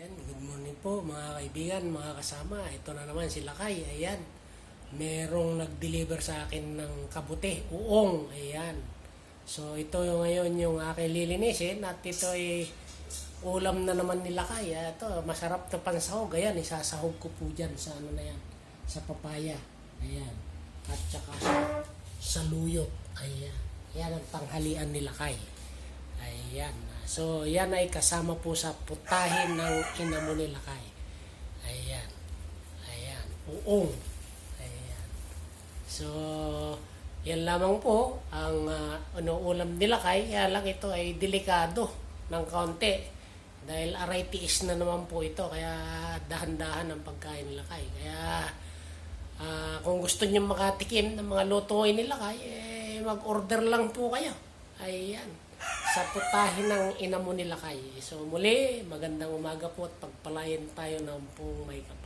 Ayan, good morning po mga kaibigan, mga kasama. Ito na naman si Lakay. Ayan. Merong nag-deliver sa akin ng kabute, uong. Ayan. So ito yung ngayon yung aking lilinisin at ito ay ulam na naman ni Lakay. Ah, Ito, masarap na pansahog. Ayan, isasahog ko po dyan sa ano na yan, sa papaya. Ayan. At saka sa, sa luyot. Ayan. Yan ang tanghalian ni Lakay. Ayan. So, yan ay kasama po sa putahin ng ina mo ni Lakay. Ayan. Ayan. Uong. Ayan. So, yan lamang po ang uh, ano, ulam ni Lakay. Kaya lang ito ay delikado ng kaunti. Dahil aray tiis na naman po ito. Kaya dahan-dahan ang pagkain ni Lakay. Kaya ah, kung gusto niyo makatikim ng mga lutuin ni Lakay, eh, mag-order lang po kayo. Ayan sa putahin ng ina mo nila kay. So muli, magandang umaga po at pagpalayan tayo ng pong may kapal.